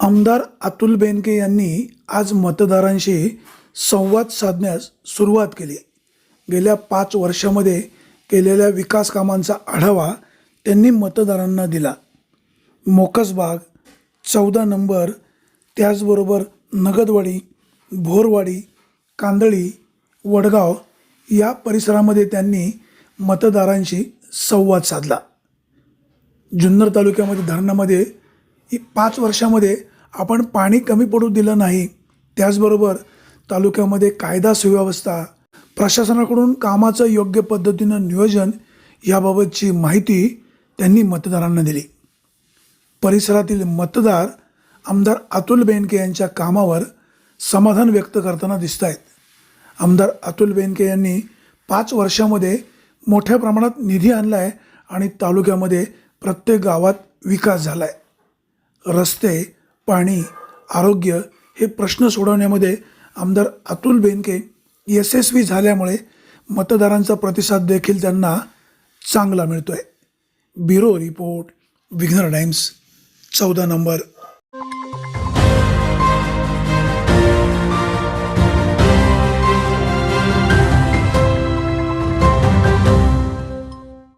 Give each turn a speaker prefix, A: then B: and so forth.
A: आमदार अतुल बेनके यांनी आज मतदारांशी संवाद साधण्यास सुरुवात केली गेल्या पाच वर्षामध्ये केलेल्या विकास कामांचा आढावा त्यांनी मतदारांना दिला. मोकसबाग चौदा नंबर त्याचबरोबर नगदवाडी भोरवाडी कांदळी वडगाव या परिसरामध्ये त्यांनी मतदारांशी संवाद साधला. जुन्नर तालुक्यामध्ये धरणामध्ये ही पाच वर्षामध्ये आपण पाणी कमी पडू दिलं नाही त्याचबरोबर तालुक्यामध्ये कायदा सुव्यवस्था प्रशासनाकडून कामाचं योग्य पद्धतीनं नियोजन याबाबतची माहिती त्यांनी मतदारांना दिली. परिसरातील मतदार आमदार अतुल बेनके यांच्या कामावर समाधान व्यक्त करताना दिसत आहेत आमदार अतुल बेनके यांनी पाच वर्षामध्ये मोठ्या प्रमाणात निधी आणला आहे आणि तालुक्यामध्ये प्रत्येक गावात विकास झाला आहे रस्ते पाणी आरोग्य हे प्रश्न सोडवण्यामध्ये आमदार अतुल बेनके यशस्वी झाल्यामुळे मतदारांचा प्रतिसाद देखील त्यांना चांगला मिळतो आहे ब्युरो रिपोर्ट विघ्नर टाइम्स चौदा नंबर.